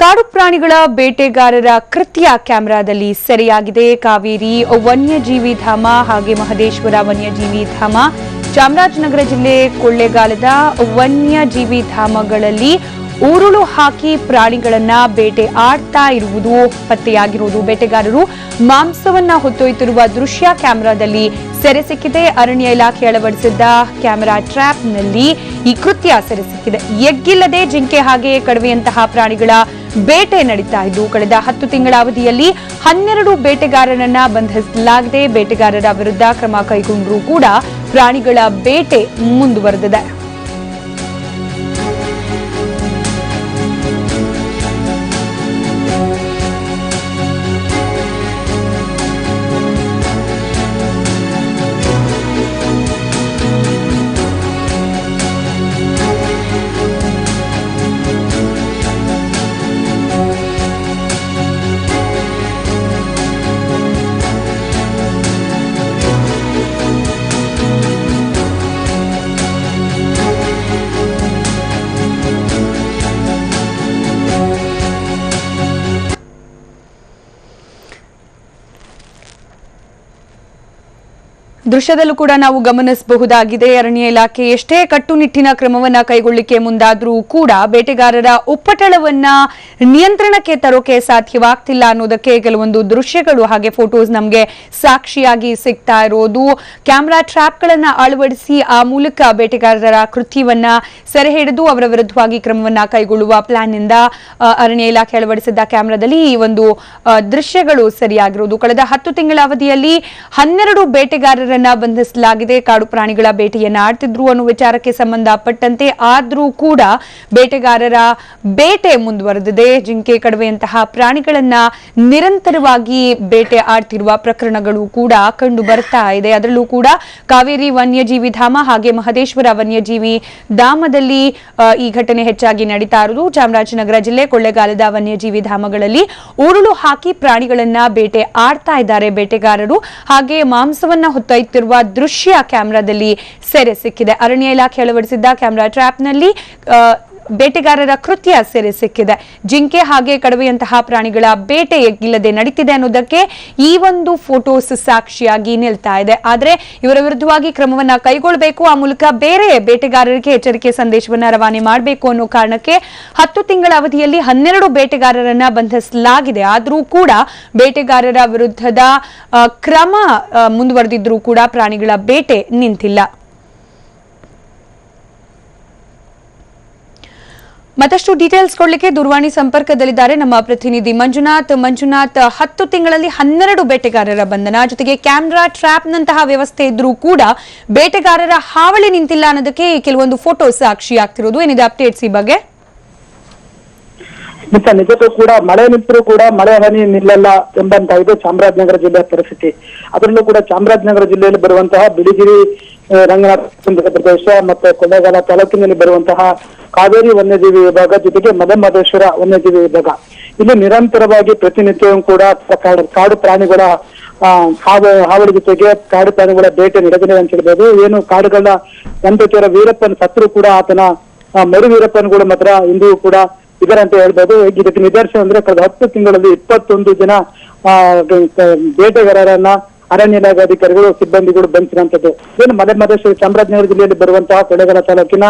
ಕಾಡು ಪ್ರಾಣಿಗಳ ಬೇಟೆಗಾರರ ಕೃತ್ಯ ಕ್ಯಾಮೆರಾದಲ್ಲಿ ಸೆರೆಯಾಗಿದೆ. ಕಾವೇರಿ ವನ್ಯಜೀವಿ ಧಾಮ ಹಾಗೆ ಮಹದೇಶ್ವರ ವನ್ಯಜೀವಿ ಧಾಮ. ಚಾಮರಾಜನಗರ ಜಿಲ್ಲೆ ಕೊಳ್ಳೇಗಾಲದ ವನ್ಯಜೀವಿ ಧಾಮಗಳಲ್ಲಿ ಉರುಳು ಹಾಕಿ ಪ್ರಾಣಿಗಳನ್ನ ಬೇಟೆ ಆಡ್ತಾ ಇರುವುದು ಪತ್ತೆಯಾಗಿರುವುದು. ಬೇಟೆಗಾರರು ಮಾಂಸವನ್ನ ಹೊತ್ತೊಯ್ತಿರುವ ದೃಶ್ಯ ಕ್ಯಾಮೆರಾದಲ್ಲಿ ಸೆರೆ ಸಿಕ್ಕಿದೆ. ಅರಣ್ಯ ಇಲಾಖೆ ಅಳವಡಿಸಿದ್ದ ಕ್ಯಾಮೆರಾ ಟ್ರ್ಯಾಪ್ನಲ್ಲಿ ಈ ಕೃತ್ಯ ಸೆರೆ ಸಿಕ್ಕಿದೆ. ಎಗ್ಗಿಲ್ಲದೆ ಜಿಂಕೆ ಹಾಗೆ ಕಡವೆಯಂತಹ ಪ್ರಾಣಿಗಳ ಬೇಟೆ ನಡೀತಾ ಇದ್ದು, ಕಳೆದ ಹತ್ತು ತಿಂಗಳ ಅವಧಿಯಲ್ಲಿ ಹನ್ನೆರಡು ಬೇಟೆಗಾರರನ್ನ ಬಂಧಿಸಲಾಗಿದೆ. ಬೇಟೆಗಾರರ ವಿರುದ್ಧ ಕ್ರಮ ಕೈಗೊಂಡರೂ ಕೂಡ ಪ್ರಾಣಿಗಳ ಬೇಟೆ ಮುಂದುವರೆದಿದೆ. ದೃಶ್ಯದಲ್ಲೂ ಕೂಡ ನಾವು ಗಮನಿಸಬಹುದಾಗಿದೆ. ಅರಣ್ಯ ಇಲಾಖೆ ಎಷ್ಟೇ ಕಟ್ಟುನಿಟ್ಟಿನ ಕ್ರಮವನ್ನ ಕೈಗೊಳ್ಳಿಕ್ಕೆ ಮುಂದಾದರೂ ಕೂಡ ಬೇಟೆಗಾರರ ಉಪ್ಪಟಳವನ್ನ ನಿಯಂತ್ರಣಕ್ಕೆ ತರೋಕೆ ಸಾಧ್ಯವಾಗ್ತಿಲ್ಲ ಅನ್ನೋದಕ್ಕೆ ಕೆಲವೊಂದು ದೃಶ್ಯಗಳು ಹಾಗೆ ಫೋಟೋಸ್ ನಮಗೆ ಸಾಕ್ಷಿಯಾಗಿ ಸಿಗ್ತಾ ಇರೋದು. ಕ್ಯಾಮೆರಾ ಟ್ರ್ಯಾಪ್ಗಳನ್ನ ಅಳವಡಿಸಿ ಆ ಮೂಲಕ ಬೇಟೆಗಾರರ ಕೃತ್ಯವನ್ನ ಸೆರೆ ಹಿಡಿದು ಅವರ ವಿರುದ್ಧವಾಗಿ ಕ್ರಮವನ್ನ ಕೈಗೊಳ್ಳುವ ಪ್ಲಾನ್ನಿಂದ ಅರಣ್ಯ ಇಲಾಖೆ ಅಳವಡಿಸಿದ್ದ ಕ್ಯಾಮೆರಾದಲ್ಲಿ ಈ ಒಂದು ದೃಶ್ಯಗಳು ಸರಿಯಾಗಿರುವುದು ಕಳೆದ ಹತ್ತು ತಿಂಗಳ ಅವಧಿಯಲ್ಲಿ ಹನ್ನೆರಡು ಬೇಟೆಗಾರರನ್ನ ಬಂಧಿಸಲಾಗಿದೆ. ಕಾಡು ಪ್ರಾಣಿಗಳ ಬೇಟೆಯನ್ನ ಆಡ್ತಿದ್ರು ಅನ್ನೋ ವಿಚಾರಕ್ಕೆ ಸಂಬಂಧಪಟ್ಟಂತೆ ಆದ್ರೂ ಕೂಡ ಬೇಟೆಗಾರರ ಬೇಟೆ ಮುಂದುವರೆದಿದೆ. ಜಿಂಕೆ ಕಡವೆಯಂತಹ ಪ್ರಾಣಿಗಳನ್ನ ನಿರಂತರವಾಗಿ ಬೇಟೆ ಆಡ್ತಿರುವ ಪ್ರಕರಣಗಳು ಕೂಡ ಕಂಡು ಬರ್ತಾ ಇದೆ. ಅದರಲ್ಲೂ ಕೂಡ ಕಾವೇರಿ ವನ್ಯಜೀವಿ ಧಾಮ ಹಾಗೆ ಮಹದೇಶ್ವರ ವನ್ಯಜೀವಿ ಧಾಮದಲ್ಲಿ ಈ ಘಟನೆ ಹೆಚ್ಚಾಗಿ ನಡೀತಾ ಇರುವುದು. ಚಾಮರಾಜನಗರ ಜಿಲ್ಲೆ ಕೊಳ್ಳೇಗಾಲದ ವನ್ಯಜೀವಿ ಧಾಮಗಳಲ್ಲಿ ಉರುಳು ಹಾಕಿ ಪ್ರಾಣಿಗಳನ್ನ ಬೇಟೆ ಆಡ್ತಾ ಇದ್ದಾರೆ ಬೇಟೆಗಾರರು. ಹಾಗೆ ಮಾಂಸವನ್ನ ಹೊತ್ತೊಯ್ತಿರುವ ದೃಶ್ಯ ಕ್ಯಾಮೆರಾದಲ್ಲಿ ಸೆರೆ ಸಿಕ್ಕಿದೆ. ಅರಣ್ಯ ಇಲಾಖೆ ಅಳವಡಿಸಿದ್ದ ಕ್ಯಾಮೆರಾ ಟ್ರ್ಯಾಪ್ನಲ್ಲಿ ಬೇಟೆಗಾರರ ಕೃತ್ಯ ಸೆರೆ ಸಿಕ್ಕಿದೆ. ಜಿಂಕೆ ಹಾಗೆ ಕಡವೆಯಂತಹ ಪ್ರಾಣಿಗಳ ಬೇಟೆ ಇಲ್ಲದೆ ನಡೀತಿದೆ ಅನ್ನೋದಕ್ಕೆ ಈ ಒಂದು ಫೋಟೋಸ್ ಸಾಕ್ಷಿಯಾಗಿ ನಿಲ್ತಾ ಇದೆ. ಆದರೆ ಇವರ ವಿರುದ್ಧವಾಗಿ ಕ್ರಮವನ್ನ ಕೈಗೊಳ್ಳಬೇಕು. ಆ ಮೂಲಕ ಬೇರೆ ಬೇಟೆಗಾರರಿಗೆ ಎಚ್ಚರಿಕೆ ಸಂದೇಶವನ್ನ ರವಾನೆ ಮಾಡಬೇಕು ಅನ್ನೋ ಕಾರಣಕ್ಕೆ ಹತ್ತು ತಿಂಗಳ ಅವಧಿಯಲ್ಲಿ ಹನ್ನೆರಡು ಬೇಟೆಗಾರರನ್ನ ಬಂಧಿಸಲಾಗಿದೆ. ಆದರೂ ಕೂಡ ಬೇಟೆಗಾರರ ವಿರುದ್ಧದ ಕ್ರಮ ಮುಂದುವರೆದಿದ್ರೂ ಕೂಡ ಪ್ರಾಣಿಗಳ ಬೇಟೆ ನಿಂತಿಲ್ಲ. ಮತ್ತಷ್ಟು ಡೀಟೇಲ್ಸ್ ಕೊಡ್ಲಿಕ್ಕೆ ದೂರವಾಣಿ ಸಂಪರ್ಕದಲ್ಲಿದ್ದಾರೆ ನಮ್ಮ ಪ್ರತಿನಿಧಿ ಮಂಜುನಾಥ್. ಮಂಜುನಾಥ್, ಹತ್ತು ತಿಂಗಳಲ್ಲಿ ಹನ್ನೆರಡು ಬೇಟೆಗಾರರ ಬಂಧನ. ಜೊತೆಗೆ ಕ್ಯಾಮ್ರಾ ಟ್ರ್ಯಾಪ್ನಂತಹ ವ್ಯವಸ್ಥೆ ಇದ್ರೂ ಕೂಡ ಬೇಟೆಗಾರರ ಹಾವಳಿ ನಿಂತಿಲ್ಲ ಅನ್ನೋದಕ್ಕೆ ಕೆಲವೊಂದು ಫೋಟೋ ಸಾಕ್ಷಿ ಆಗ್ತಿರೋದು. ಏನಿದೆ ಅಪ್ಡೇಟ್ಸ್ ಈ ಬಗ್ಗೆ? ನಿಜ ನಿಜಕ್ಕೂ ಕೂಡ ಮಳೆ ನಿಂತರೂ ಕೂಡ ಮಳೆ ಹನಿ ನಿಲ್ಲಲ್ಲ ಎಂಬಂತ ಇದೆ ಚಾಮರಾಜನಗರ ಜಿಲ್ಲೆಯ ಪರಿಸ್ಥಿತಿ. ಅದರಲ್ಲೂ ಕೂಡ ಚಾಮರಾಜನಗರ ಜಿಲ್ಲೆಯಲ್ಲಿ ಬರುವಂತಹ ಬಿಳಿಗಿರಿ, ರಂಗನಾಥ ಪ್ರದೇಶ ಮತ್ತೆ ಕೊಳ್ಳೇಗಾಲ ತಾಲೂಕಿನಲ್ಲಿ ಬರುವಂತಹ ಕಾವೇರಿ ವನ್ಯಜೀವಿ ವಿಭಾಗ ಜೊತೆಗೆ ಮದಮಹದೇಶ್ವರ ವನ್ಯಜೀವಿ ವಿಭಾಗ. ಇಲ್ಲಿ ನಿರಂತರವಾಗಿ ಪ್ರತಿನಿತ್ಯವೂ ಕೂಡ ಕಾಡು ಪ್ರಾಣಿಗಳ ಹಾವಳಿ ಜೊತೆಗೆ ಕಾಡು ಪ್ರಾಣಿಗಳ ಬೇಟೆ ನಡೆದಿದೆ ಅಂತ ಹೇಳ್ಬೋದು. ಏನು ಕಾಡುಗಳ ನಂಬಿಕೆಯರ ವೀರಪ್ಪನ ಸತ್ರು ಕೂಡ ಆತನ ಮರು ಕೂಡ ಮಾತ್ರ ಇಂದು ಕೂಡ ಇದರ ಅಂತ ಹೇಳ್ಬೋದು. ಇದಕ್ಕೆ ನಿದರ್ಶನ ಅಂದ್ರೆ ಕಳೆದ ಹತ್ತು ತಿಂಗಳಲ್ಲಿ ಇಪ್ಪತ್ತೊಂದು ಜನ ಬೇಟೆಗಾರರನ್ನ ಅರಣ್ಯ ಇಲಾಖೆ ಅಧಿಕಾರಿಗಳು ಸಿಬ್ಬಂದಿಗಳು ಬಂಧಿಸಿರುವಂತದ್ದು ಏನು ಮಲೆಮಹದೇಶ್ವರ ಚಾಮರಾಜನಗರ ಜಿಲ್ಲೆಯಲ್ಲಿ ಬರುವಂತಹ ಕೊಳೆಗಳ ತಾಲೂಕಿನ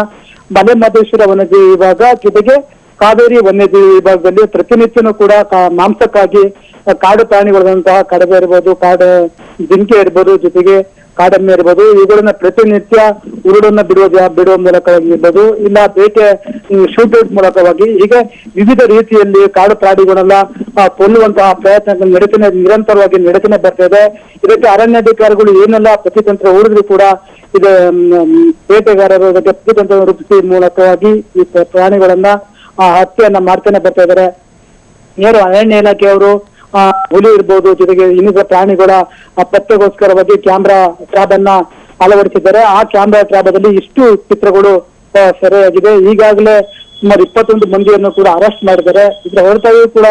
ಮಲೆ ಮಹದೇಶ್ವರ ವನ್ಯಜೀವಿ ವಿಭಾಗ ಜೊತೆಗೆ ಕಾವೇರಿ ವನ್ಯಜೀವಿ ವಿಭಾಗದಲ್ಲಿ ಪ್ರತಿನಿತ್ಯನೂ ಕೂಡ ಮಾಂಸಕ್ಕಾಗಿ ಕಾಡು ಪ್ರಾಣಿಗಳಂತಹ ಕಡವೆ ಇರ್ಬೋದು, ಕಾಡು ಜಿಂಕೆ ಇರ್ಬೋದು ಜೊತೆಗೆ ಕಾಡಮ್ಮೆ ಇರ್ಬೋದು ಇವುಗಳನ್ನ ಪ್ರತಿನಿತ್ಯ ಉರುಳನ್ನ ಬಿಡುವ ಬಿಡುವ ಮೂಲಕ ಇರ್ಬೋದು ಇಲ್ಲ ಬೇಟೆ ಶೂಟೌಟ್ ಮೂಲಕವಾಗಿ. ಹೀಗೆ ವಿವಿಧ ರೀತಿಯಲ್ಲಿ ಕಾಡು ಪ್ರಾಣಿಗಳನ್ನ ಕೊಲ್ಲುವಂತಹ ಪ್ರಯತ್ನಗಳು ನಡೀತಾನೆ ನಿರಂತರವಾಗಿ ನಡೀತಾನೆ ಬರ್ತಾ ಇದೆ. ಇದಕ್ಕೆ ಅರಣ್ಯಾಧಿಕಾರಿಗಳು ಏನೆಲ್ಲ ಪ್ರತಿತಂತ್ರ ಹೂಡಿದ್ರು ಕೂಡ ಇದು ಬೇಟೆಗಾರರ ಬಗ್ಗೆ ಪ್ರತಿತಂತ್ರ ರೂಪಿಸಿ ಮೂಲಕವಾಗಿ ಈ ಪ್ರ- ಪ್ರಾಣಿಗಳನ್ನ ಆ, ಹತ್ಯೆಯನ್ನ ಮಾಡ್ತಾನೆ ಬರ್ತಾ ಇದ್ದಾರೆ ನೇರ ಅರಣ್ಯ ಇಲಾಖೆಯವರು ಹುಲಿ ಇರ್ಬೋದು ಜೊತೆಗೆ ಇನ್ನಿತರ ಪ್ರಾಣಿಗಳ ಪತ್ತೆಗೋಸ್ಕರವಾಗಿ ಕ್ಯಾಮ್ರಾ ಟ್ರಾಬ್ ಅನ್ನ ಅಳವಡಿಸಿದ್ದಾರೆ. ಆ ಕ್ಯಾಮ್ರಾ ಟ್ರ್ಯಾಬದಲ್ಲಿ ಇಷ್ಟು ಚಿತ್ರಗಳು ಸೆರೆಯಾಗಿದೆ. ಈಗಾಗಲೇ ಸುಮಾರು ಇಪ್ಪತ್ತೊಂದು ಮಂದಿಯನ್ನು ಕೂಡ ಅರೆಸ್ಟ್ ಮಾಡಿದ್ದಾರೆ. ಇದರ ಹೊರತಾಗಿಯೂ ಕೂಡ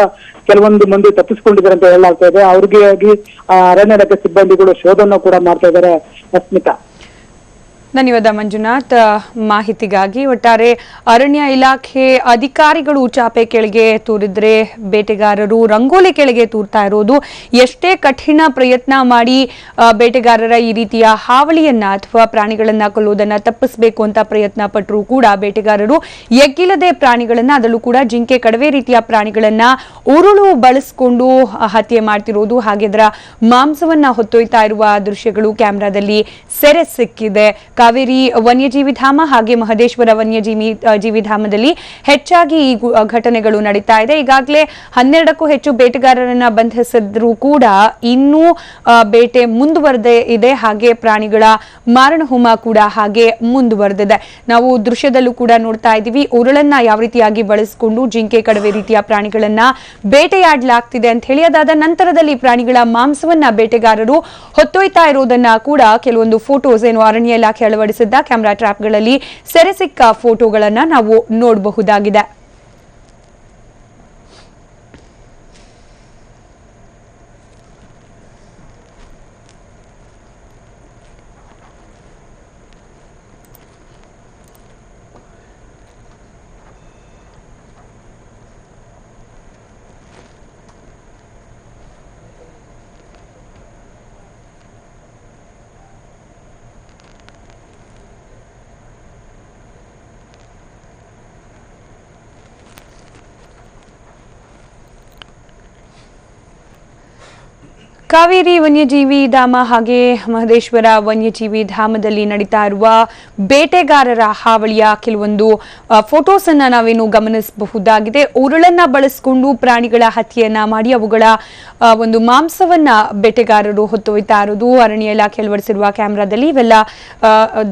ಕೆಲವೊಂದು ಮಂದಿ ತಪ್ಪಿಸಿಕೊಂಡಿದ್ದಾರೆ ಅಂತ ಹೇಳಲಾಗ್ತಾ ಇದೆ. ಅವ್ರಿಗೆ ಆಗಿ ಆ, ಅರಣ್ಯ ಇಲಾಖೆ ಸಿಬ್ಬಂದಿಗಳು ಶೋಧನ ಕೂಡ ಮಾಡ್ತಾ ಇದ್ದಾರೆ. ಅಸ್ಮಿತಾ. ಧನ್ಯವಾದ ಮಂಜುನಾಥ್. ಮಾಹಿತಿಗಾಗಿ ಒಟ್ಟಾರೆ ಅರಣ್ಯ ಇಲಾಖೆ ಅಧಿಕಾರಿಗಳು ಚಾಪೆ ಕೆಳಗೆ ತೂರಿದ್ರೆ ಬೇಟೆಗಾರರು ರಂಗೋಲಿ ಕೆಳಗೆ ತೂರ್ತಾ ಇರೋದು ಎಷ್ಟೇ ಕಠಿಣ ಪ್ರಯತ್ನ ಮಾಡಿ ಬೇಟೆಗಾರರ ಈ ರೀತಿಯ ಹಾವಳಿಯನ್ನ ಅಥವಾ ಪ್ರಾಣಿಗಳನ್ನ ಕೊಲ್ಲುವುದನ್ನ ತಪ್ಪಿಸಬೇಕು ಅಂತ ಪ್ರಯತ್ನ ಪಟ್ಟರು ಕೂಡ ಬೇಟೆಗಾರರು ಎಗ್ಗಿಲ್ಲದೆ ಪ್ರಾಣಿಗಳನ್ನ, ಅದರಲ್ಲೂ ಕೂಡ ಜಿಂಕೆ ಕಡವೆ ರೀತಿಯ ಪ್ರಾಣಿಗಳನ್ನ ಉರುಳು ಬಳಸಿಕೊಂಡು ಹತ್ಯೆ ಮಾಡ್ತಿರೋದು. ಹಾಗೆ ಅದರ ಮಾಂಸವನ್ನ ಹೊತ್ತೊಯ್ತಾ ಇರುವ ದೃಶ್ಯಗಳು ಕ್ಯಾಮೆರಾದಲ್ಲಿ ಸೆರೆ ಸಿಕ್ಕಿದೆ. ಕಾವೇರಿ ವನ್ಯಜೀವಿಧಾಮ ಹಾಗೆ ಮಹದೇಶ್ವರ ವನ್ಯಜೀವಿ ಜೀವಿಧಾಮದಲ್ಲಿ ಹೆಚ್ಚಾಗಿ ಈ ಘಟನೆಗಳು ನಡೀತಾ ಇದೆ. ಈಗಾಗಲೇ ಹನ್ನೆರಡಕ್ಕೂ ಹೆಚ್ಚು ಬೇಟೆಗಾರರನ್ನ ಬಂಧಿಸಿದ್ರೂ ಕೂಡ ಇನ್ನೂ ಬೇಟೆ ಮುಂದುವರೆದೇ ಇದೆ. ಹಾಗೆ ಪ್ರಾಣಿಗಳ ಮಾರಣಹೋಮ ಕೂಡ ಹಾಗೆ ಮುಂದುವರೆದಿದೆ. ನಾವು ದೃಶ್ಯದಲ್ಲೂ ಕೂಡ ನೋಡ್ತಾ ಇದ್ದೀವಿ. ಉರುಳನ್ನ ಯಾವ ರೀತಿಯಾಗಿ ಬಳಸಿಕೊಂಡು ಜಿಂಕೆ ಕಡವೆ ರೀತಿಯ ಪ್ರಾಣಿಗಳನ್ನ ಬೇಟೆಯಾಡಲಾಗ್ತಿದೆ ಅಂತ ಹೇಳಿ. ಅದಾದ ನಂತರದಲ್ಲಿ ಪ್ರಾಣಿಗಳ ಮಾಂಸವನ್ನ ಬೇಟೆಗಾರರು ಹೊತ್ತೊಯ್ತಾ ಇರೋದನ್ನ ಕೂಡ ಕೆಲವೊಂದು ಫೋಟೋಸ್ ಏನು ಅರಣ್ಯ ಇಲಾಖೆ ಅಳವಡಿಸಿದ್ದ ಕ್ಯಾಮೆರಾ ಟ್ರಾಪ್ಗಳಲ್ಲಿ ಸೆರೆಸಿಕ್ಕ ಫೋಟೋಗಳನ್ನು ಫೋಟೋಗಳನ್ನ ನಾವು ನೋಡಬಹುದಾಗಿದೆ. ಕಾವೇರಿ ವನ್ಯಜೀವಿ ಧಾಮ ಹಾಗೆ ಮಹದೇಶ್ವರ ವನ್ಯಜೀವಿ ಧಾಮದಲ್ಲಿ ನಡೀತಾ ಇರುವ ಬೇಟೆಗಾರರ ಹಾವಳಿಯ ಕೆಲವೊಂದು ಫೋಟೋಸ್ ಅನ್ನ ನಾವೇನು ಗಮನಿಸಬಹುದಾಗಿದೆ. ಉರುಳನ್ನ ಬಳಸಿಕೊಂಡು ಪ್ರಾಣಿಗಳ ಹತ್ಯೆಯನ್ನ ಮಾಡಿ ಅವುಗಳ ಒಂದು ಮಾಂಸವನ್ನ ಬೇಟೆಗಾರರು ಹೊತ್ತೊಯ್ತಾ ಇರೋದು. ಅರಣ್ಯ ಇಲಾಖೆ ಅಳವಡಿಸಿರುವ ಕ್ಯಾಮೆರಾದಲ್ಲಿ ಇವೆಲ್ಲ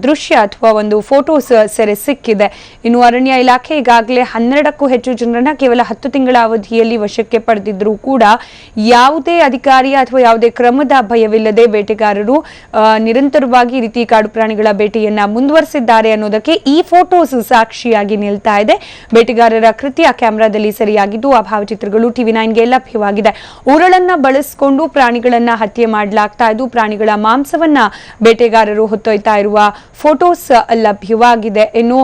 ದೃಶ್ಯ ಅಥವಾ ಒಂದು ಫೋಟೋಸ್ ಸೆರೆ ಸಿಕ್ಕಿದೆ. ಇನ್ನು ಅರಣ್ಯ ಇಲಾಖೆ ಈಗಾಗಲೇ ಹನ್ನೆರಡಕ್ಕೂ ಹೆಚ್ಚು ಜನರನ್ನ ಕೇವಲ ಹತ್ತು ತಿಂಗಳ ಅವಧಿಯಲ್ಲಿ ವಶಕ್ಕೆ ಪಡೆದಿದ್ರೂ ಕೂಡ ಯಾವುದೇ ಅಧಿಕಾರಿ ಅಥವಾ ಯಾವುದೇ ಕ್ರಮದ ಭಯವಿಲ್ಲದೆ ಬೇಟೆಗಾರರು ನಿರಂತರವಾಗಿ ರೀತಿ ಕಾಡು ಪ್ರಾಣಿಗಳ ಬೇಟೆಯನ್ನ ಮುಂದುವರೆಸಿದ್ದಾರೆ ಅನ್ನೋದಕ್ಕೆ ಈ ಫೋಟೋಸ್ ಸಾಕ್ಷಿಯಾಗಿ ನಿಲ್ತಾ ಇದೆ. ಬೇಟೆಗಾರರ ಕೃತ್ಯ ಕ್ಯಾಮೆರಾದಲ್ಲಿ ಸರಿಯಾಗಿದ್ದು, ಆ ಭಾವಚಿತ್ರಗಳು ಟಿವಿ ನೈನ್ಗೆ ಲಭ್ಯವಾಗಿದೆ. ಉರಳನ್ನ ಬಳಸಿಕೊಂಡು ಪ್ರಾಣಿಗಳನ್ನ ಹತ್ಯೆ ಮಾಡಲಾಗ್ತಾ ಇದ್ದು, ಪ್ರಾಣಿಗಳ ಮಾಂಸವನ್ನ ಬೇಟೆಗಾರರು ಹೊತ್ತೊಯ್ತಾ ಇರುವ ಫೋಟೋಸ್ ಲಭ್ಯವಾಗಿದೆ. ಇನ್ನು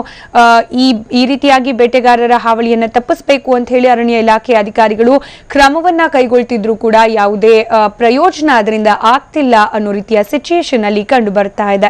ಈ ರೀತಿಯಾಗಿ ಬೇಟೆಗಾರರ ಹಾವಳಿಯನ್ನ ತಪ್ಪಿಸಬೇಕು ಅಂತ ಹೇಳಿ ಅರಣ್ಯ ಇಲಾಖೆ ಅಧಿಕಾರಿಗಳು ಕ್ರಮವನ್ನ ಕೈಗೊಳ್ತಿದ್ರು ಕೂಡ ಯಾವುದೇ ಪ್ರಯೋಜನ ಅದರಿಂದ ಆಗ್ತಿಲ್ಲ ಅನ್ನೋ ರೀತಿಯ ಸಿಚುಯೇಷನ್ ಅಲ್ಲಿ ಕಂಡು ಬರ್ತಾ ಇದೆ.